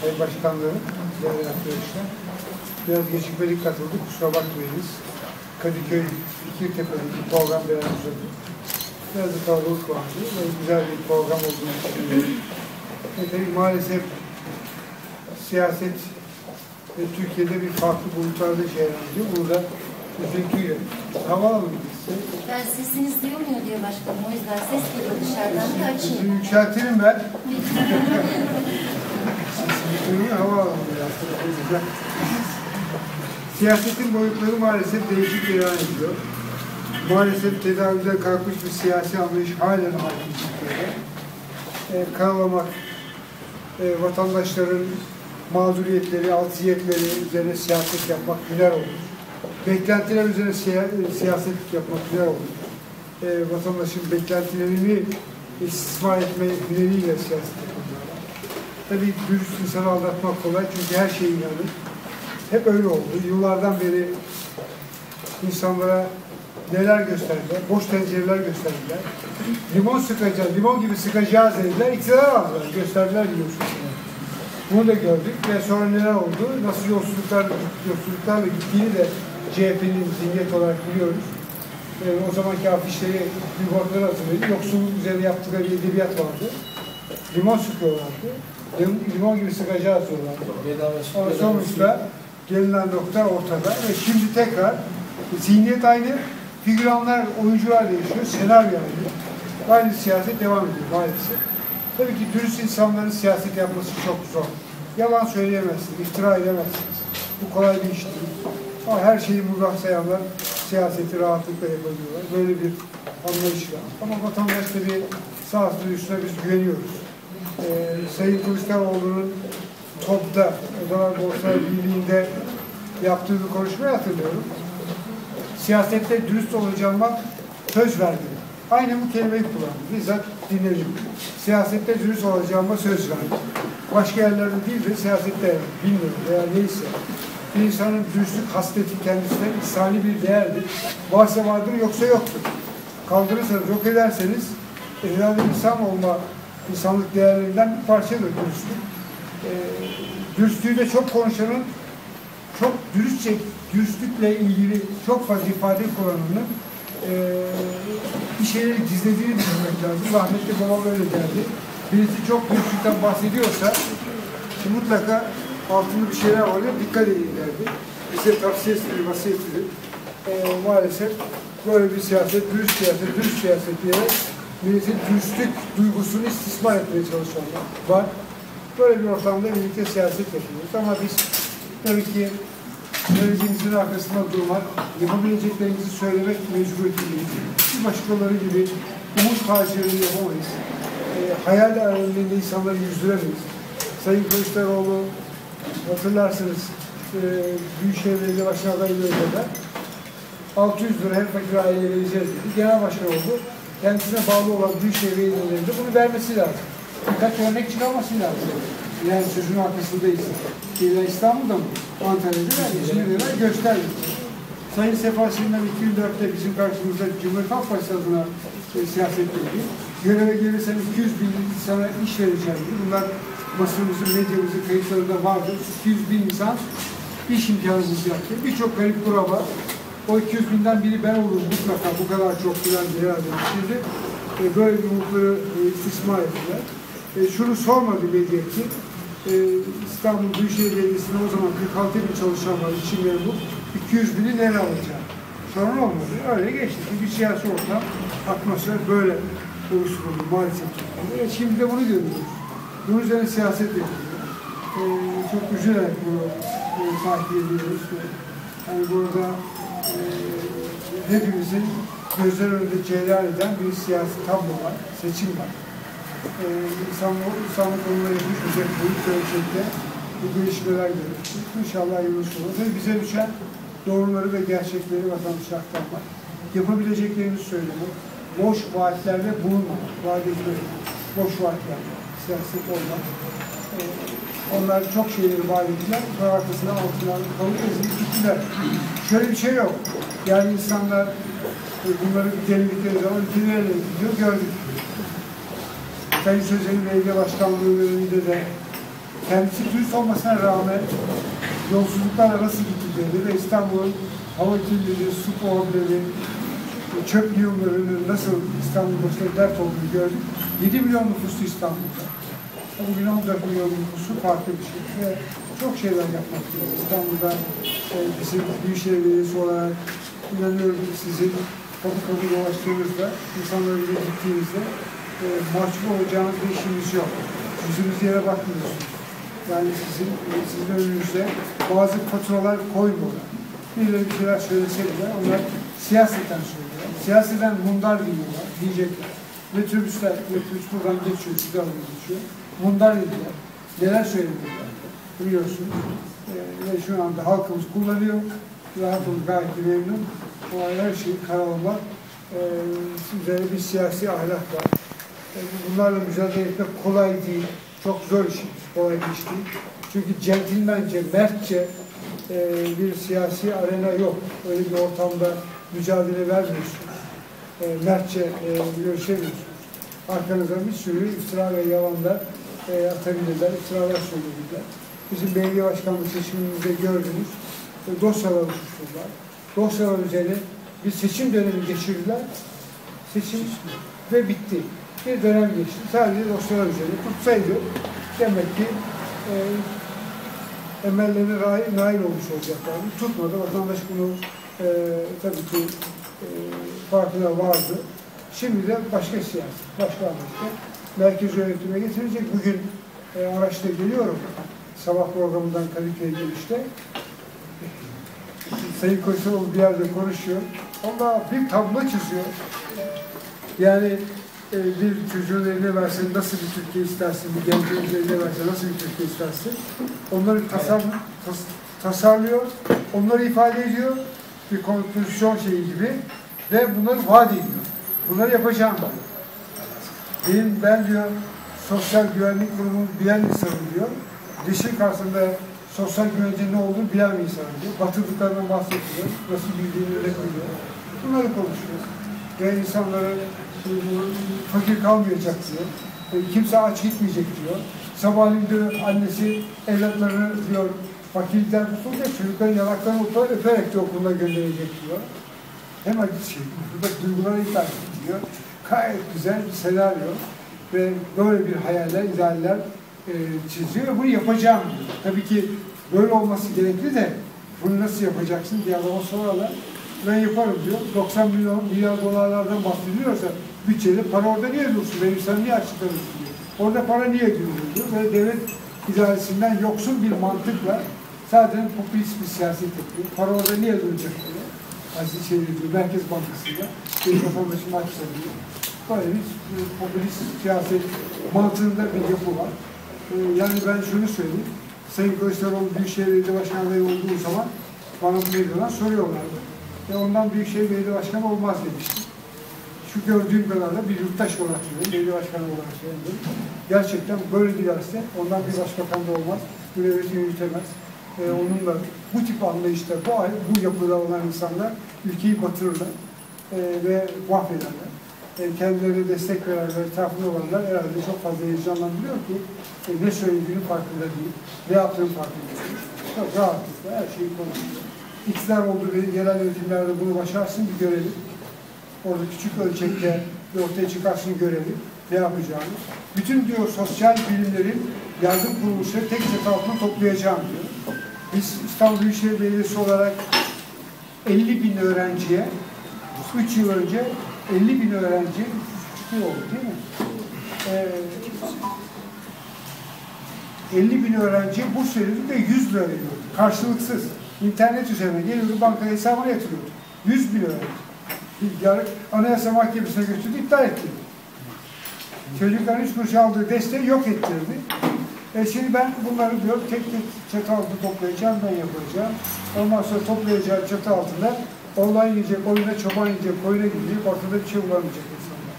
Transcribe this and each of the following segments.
Sayın Başkanlarım, değerli arkadaşlar. Biraz gecikmedik katıldık, kusura bakmayınız. Kadıköy, Fikirtepe'de bir program beraber Biraz da kalabalık vardı. Böyle güzel bir program olduğunu düşünüyorum. Ve tabii maalesef siyaset ve Türkiye'de bir farklı boyutlarda şeyler ediyor. Bunu da üzüntüyle havaalanı gitse. Ben sesiniz duyulmuyor diye başkanım. O yüzden ses geliyor dışarıdan. Bir açayım. Sesimi yükseltirim ben. Sesimi duyuyor, havaalanı biraz. Güzel. Siyasetin boyutları maalesef değişik ilan ediyor. Maalesef tedavüden kalkmış bir siyasi anlayış halen hakim Türkiye'de. E, karalamak, e, vatandaşların mağduriyetleri, alziyetleri üzerine siyaset yapmak güler olur. Beklentiler üzerine siya- e, siyaset yapmak güler olur. E, vatandaşın beklentilerini istismar etme hüneriyle siyaset yapıyorlar. Tabii dürüst insanı aldatmak kolay çünkü her şeye inanır. Hep öyle oldu. Yıllardan beri insanlara neler gösterdiler, boş tencereler gösterdiler. Limon sıkacağız, limon gibi sıkacağız dediler, iktidar aldılar, gösterdiler biliyorsunuz. Bunu da gördük ve sonra neler oldu, nasıl yolsuzluklar, yolsuzluklarla gittiğini de CHP'nin zihniyet olarak biliyoruz. Ee, o zamanki afişleri, billboardları hazırlayıp yoksulluk üzerine yaptıkları bir edebiyat vardı. Limon sıkıyorlardı. Lim- Limon gibi sıkacağız diyorlardı. Ama sonuçta gelinen nokta ortada ve şimdi tekrar zihniyet aynı, figüranlar, oyuncular değişiyor, senaryo aynı. Aynı siyaset devam ediyor maalesef. Tabii ki dürüst insanların siyaset yapması çok zor. Yalan söyleyemezsiniz, iftira edemezsiniz. Bu kolay bir iş değil. Ama her şeyi mubah sayanlar siyaseti rahatlıkla yapabiliyorlar. Böyle bir anlayış var. Ama vatandaş tabii sağ duyusuna biz güveniyoruz. Ee, Sayın Kılıçdaroğlu'nun TOB'da, Odalar Borsalar Birliği'nde yaptığı bir konuşmayı hatırlıyorum. Siyasette dürüst olacağıma söz verdim. Aynen bu kelimeyi kullandım. Bizzat dinledim. Siyasette dürüst olacağıma söz verdim. Başka yerlerde değil de siyasette bilmiyorum veya neyse. İnsanın dürüstlük hasleti kendisine insani bir değerdir. Varsa vardır yoksa yoktur. Kaldırırsanız, yok ederseniz e, herhalde insan olma, insanlık değerlerinden bir parçadır dürüstlük. E, dürüstlüğü de çok konuşanın çok dürüstçe, dürüstlükle ilgili çok fazla ifade kullanımının e, bir şeyleri gizlediğini düşünmek lazım. Rahmetli babam öyle derdi. Birisi çok dürüstlükten bahsediyorsa mutlaka altında bir şeyler var ya dikkat edin derdi. Bize tavsiyesidir, vasiyetidir. E, maalesef böyle bir siyaset, dürüst siyaset, dürüst siyaset diyerek milletin dürüstlük duygusunu istismar etmeye çalışanlar var. Böyle bir ortamda birlikte siyaset yapıyoruz. Ama biz tabii ki söylediğimizin arkasında durmak, yapabileceklerimizi söylemek mecburiyetindeyiz. Başkaları gibi umut harcayarını yapamayız. E, hayal aleminde insanları yüzdüremeyiz. Sayın Kılıçdaroğlu hatırlarsınız e, Büyükşehir Belediye Başkanı adaylığı kadar 600 lira her fakir aileye vereceğiz dedi. Genel başkan oldu. Kendisine bağlı olan Büyükşehir Belediyelerinde bunu vermesi lazım. Birkaç örnek çıkarması lazım. Yani sözün arkasındayız. İlla İstanbul'da mı? Antalya'da verdi. Şimdi lira gösterdi. Sayın Sefa Şirin'den 2004'te bizim karşımızda Cumhuriyet Halk Partisi adına e, siyaset dedi. Göreve gelirsen 200 bin insana iş vereceğim. Bunlar basınımızın, medyamızın kayıtlarında vardır. 200 bin insan iş imkanı bulacaktı. Birçok garip kuraba o 200 binden biri ben olurum mutlaka bu kadar çok diye herhalde düşündü. E, böyle bir umutları e, istismar ettiler. E, şunu sormadı medya ki e, İstanbul Büyükşehir Belediyesi'nde o zaman 46 bin çalışan var için memur. 200 bini nereye alacak? Sorun olmadı. Öyle geçti. Çünkü siyasi ortam, atmosfer böyle oluşturuldu maalesef. E, şimdi de bunu görüyoruz. Bunun üzerine siyaset yapılıyor. E, çok üzülerek bunu e, takip ediyoruz. Yani burada e, hepimizin gözler önünde cereyan eden bir siyasi tablo var, seçim var. E, insanlık, insanlık onunla yapışmayacak büyük ölçekte bu gelişmeler görüyoruz. İnşallah hayırlısı olur. Tabii bize düşen doğruları ve gerçekleri vatandaşa aktarmak, yapabileceklerini söylemek, boş vaatlerde bulunmamak, vaat etmek, boş vaatler, siyaset olmak. E, onlar çok şeyleri vaat ettiler, sonra arkasına altına kalıp ezilip gittiler. Şöyle bir şey yok. Yani insanlar e, bunları denedikleri zaman ülkelerle gidiyor, gördük. Sayın Sözel'in belediye başkanlığı döneminde de kendisi turist olmasına rağmen yolsuzluklarla nasıl gidildiğini ve İstanbul'un hava kirliliği, su problemi, çöp yığınlarının nasıl İstanbul başına dert olduğunu gördük. 7 milyon nüfuslu İstanbul'da. Bugün 14 milyon nüfusu farklı bir şey. Ve çok şeyler yapmak gerekiyor. İstanbul'da e, bizim Büyükşehir Belediyesi olarak inanıyorum sizin kapı kapı dolaştığınızda, insanlarla gittiğinizde e, mahcup olacağınız bir işiniz yok. Yüzünüz yere bakmıyorsunuz. Yani sizin, e, sizin önünüze bazı faturalar koymuyorlar. Birileri bir şeyler söyleseler onlar siyaseten söylüyorlar. Siyaseten mundar giyiyorlar, diyecekler. Metrobüsler, metrobüs buradan geçiyor, güzel geçiyor. Mundar dediler. Neler söylediler biliyorsun. Ee, ve şu anda halkımız kullanıyor. Ve halkımız gayet memnun. O her şeyi karalamak. Üzerine bir siyasi ahlak var. Ee, bunlarla mücadele etmek kolay değil. Çok zor iş. Kolay bir iş değil. Çünkü centilmence, mertçe e, bir siyasi arena yok. Öyle bir ortamda mücadele vermiyorsunuz. E, mertçe e, görüşemiyorsunuz. Arkanıza bir sürü iftira ve yalanlar e, atabilirler, iftiralar söyleyebilirler. Bizim belediye başkanlığı seçimimizde gördüğünüz e, dosyalar oluşturdular. Dosyalar üzerine bir seçim dönemi geçirdiler. Seçim ve bitti. Bir dönem geçti. Sadece dosyalar üzerine tutsaydı demek ki e, emellerine nail, nail olmuş olacaklardı. Tutmadı. Vatandaş bunu e, tabii ki e, farkına vardı. Şimdi de başka siyaset, başka amaçla merkez yönetime getirecek. Bugün e, araçta geliyorum. Sabah programından Kadıköy gelişte. Sayın Koçoğlu bir yerde konuşuyor. Allah bir tablo çiziyor. Yani e, bir çocuğun eline versen nasıl bir Türkiye istersin, bir gencin eline versen nasıl bir Türkiye istersin? Onları tasar, tas, tasarlıyor, onları ifade ediyor. Bir kompozisyon şeyi gibi ve bunları vaat ediyor. Bunları yapacağım ben. Benim, ben diyor, sosyal güvenlik kurumu bilen insanım diyor. Dişin karşısında sosyal güvencin ne olduğunu bilen bir insanım diyor. Batırdıklarından bahsediyor. Nasıl bildiğini öyle koyuyor. Bunları konuşuyoruz. Ve insanlara fakir kalmayacak diyor. E, kimse aç gitmeyecek diyor. Sabahleyin diyor annesi evlatlarını diyor fakirlikten tutulacak çocukların yanaklarını öper- öperek de okuluna gönderecek diyor. Hemen şey, burada duygulara hitap ediyor. Gayet güzel bir senaryo ve böyle bir hayaller, idealler e, çiziyor ve bunu yapacağım diyor. Tabii ki böyle olması gerekli de bunu nasıl yapacaksın diye adama sorarlar. Ben yaparım diyor. 90 milyon milyar dolarlardan bahsediliyorsa bütçeli para orada niye dursun? Benim sen niye açıklanırsın diyor. Orada para niye durur diyor. Ve devlet idaresinden yoksun bir mantıkla zaten popülist bir siyaset yapıyor. Para orada niye duracak diyor. Aziz şey diyor, Merkez Bankası'nda bir vatandaşı maç diyor. Böyle bir e, popülist siyaset mantığında bir yapı var. E, yani ben şunu söyleyeyim. Sayın Kılıçdaroğlu Büyükşehir Belediye Başkanı olduğu zaman bana bu meydandan soruyorlardı. Ve ondan Büyükşehir Belediye Başkanı olmaz demiştim. Şu gördüğüm kadarıyla bir yurttaş olarak söylüyorum, belediye başkanı olarak söylüyorum. Gerçekten böyle giderse ondan bir başbakan da olmaz, bu devleti Ee, onunla bu tip anlayışta, bu, bu yapıda olan insanlar ülkeyi batırırlar ee, ve mahvederler. E, kendilerine destek verenler, etrafında olanlar herhalde çok fazla heyecanlandırıyor ki e, ne söylediğinin farkında değil, ne yaptığının farkında değil. Çok rahatlıkla her şeyi konuşuyor. İktidar olduğu yerel yönetimlerde bunu başarsın bir görelim. Orada küçük ölçekte bir ortaya çıkarsın görelim ne yapacağını. Bütün diyor sosyal bilimlerin yardım kuruluşları tek çatı altında toplayacağım diyor. Biz İstanbul Büyükşehir Belediyesi olarak 50 bin öğrenciye 3 yıl önce 50 bin öğrenci 3 yıl oldu değil mi? Ee, 50 bin öğrenci burs verildi ve 100 lira veriyordu. Karşılıksız. İnternet üzerine geliyordu banka hesabına yatırıyordu. 100 bin öğrenci. Yarı Anayasa Mahkemesi'ne götürdü, iptal etti. Çocukların üç kuruş aldığı desteği yok ettirdi. E şimdi ben bunları diyor tek tek çatı altında toplayacağım, ben yapacağım. Ondan sonra toplayacağı çatı altında oğlan yiyecek, oyuna çoban yiyecek, koyuna gidecek, ortada bir şey bulamayacak insanlar.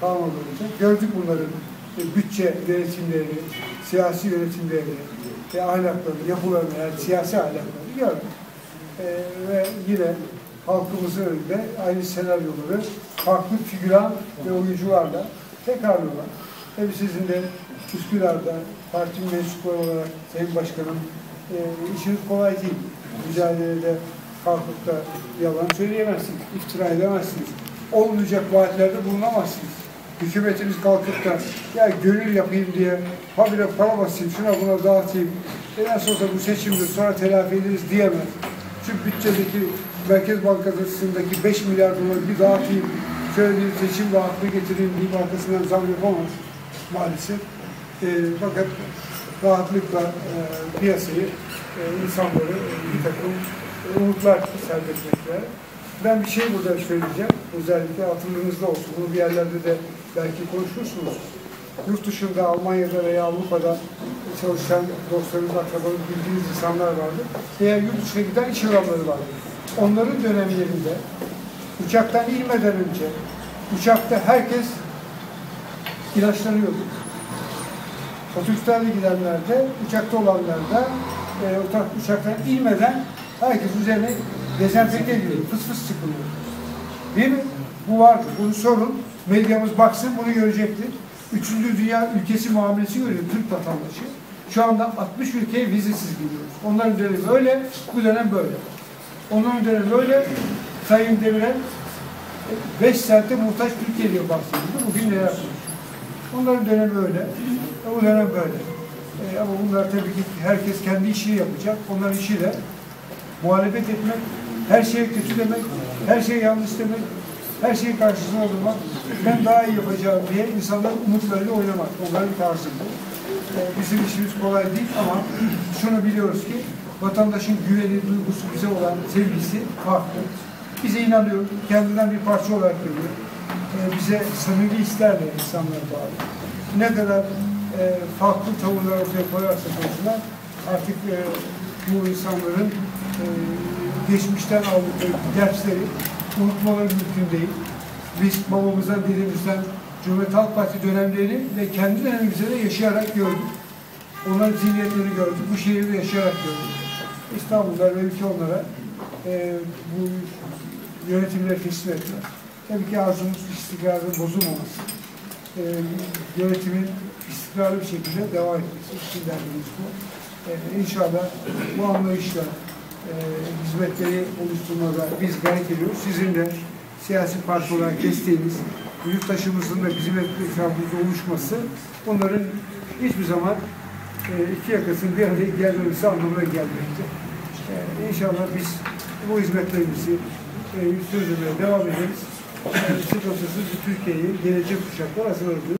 Tamam olacak. Gördük bunların e, bütçe yönetimlerini, siyasi yönetimlerini, ve ahlaklarını, yapılarını, yani siyasi ahlaklarını gördük. E, ve yine halkımızın önünde aynı senaryoları farklı figüran ve oyuncularla tekrarlıyorlar. Tabii sizin de Üsküdar'da parti mensupları olarak Sayın Başkanım e, işiniz kolay değil. Mücadelede kalkıp da yalan söyleyemezsiniz, iftira edemezsiniz. Olmayacak vaatlerde bulunamazsınız. Hükümetiniz kalkıp da ya gönül yapayım diye habire para basayım, şuna buna dağıtayım. E nasıl olsa bu seçimdir sonra telafi ederiz diyemez. Şu bütçedeki Merkez Bankası'ndaki 5 milyar doları bir dağıtayım, şöyle bir seçim rahatlığı getireyim deyip arkasından zam yapamaz maalesef. E, fakat rahatlıkla e, piyasayı, e, insanları e, bir takım umutlar serpetmekler. Ben bir şey burada söyleyeceğim. Özellikle hatırınızda olsun. Bunu bir yerlerde de belki konuşursunuz. Yurt dışında, Almanya'da veya Avrupa'da çalışan dostlarınız, akrabanız, bildiğiniz insanlar vardı. Veya yurt dışına giden iş adamları vardı. Onların dönemlerinde uçaktan inmeden önce uçakta herkes ilaçlanıyordu. Otobüslerle gidenlerde, uçakta olanlarda e, uçak, uçaktan inmeden herkes üzerine dezenfekte ediliyor. Fıs fıs sıkılıyor. Değil mi? Bu vardır. Bunu sorun. Medyamız baksın bunu görecektir. Üçüncü dünya ülkesi muamelesi görüyor Türk vatandaşı. Şu anda 60 ülkeye vizesiz gidiyoruz. Onların dönemi böyle, bu dönem böyle. Onların dönemi böyle. Sayın Demirel 5 saatte muhtaç Türkiye diye bahsediyordu. Bugün neler yapıyor? Onların dönemi öyle. Bu dönem böyle. E, ama bunlar tabii ki herkes kendi işini yapacak. Onların işi de muhalefet etmek, her şeye kötü demek, her şeye yanlış demek, her şeyin karşısına durmak, ben daha iyi yapacağım diye insanların umutlarıyla oynamak. Onların tarzı bu. E, bizim işimiz kolay değil ama şunu biliyoruz ki vatandaşın güveni, duygusu bize olan sevgisi farklı. Bize inanıyor, kendinden bir parça olarak görüyor. E, bize samimi hislerle insanlar bağlı. Ne kadar e, farklı tavırlar ortaya koyarsa koysunlar artık e, bu insanların e, geçmişten aldıkları dersleri unutmaları mümkün değil. Biz babamızdan, dedemizden Cumhuriyet Halk Parti dönemlerini ve kendi dönemimizde de yaşayarak gördük. Onların zihniyetlerini gördük. Bu şehirde yaşayarak gördük. İstanbul'da ve ülke onlara e, bu yönetimleri teslim ettiler. Tabii ki arzumuz istikrarın bozulmaması. E, yönetimin istikrarlı bir şekilde devam etmesi. Bizim derdimiz bu. E, inşallah bu anlayışla e, hizmetleri oluşturmada biz gayret ediyoruz. Sizin de siyasi parti olarak desteğiniz, yurttaşımızın da bizim etrafımızda oluşması bunların hiçbir zaman e, iki yakasının bir araya gelmemesi anlamına gelmekte. E, inşallah biz bu hizmetlerimizi e, sürdürmeye devam ederiz. E, sıkıntısız bir Türkiye'yi gelecek kuşaklar hazırlıyoruz.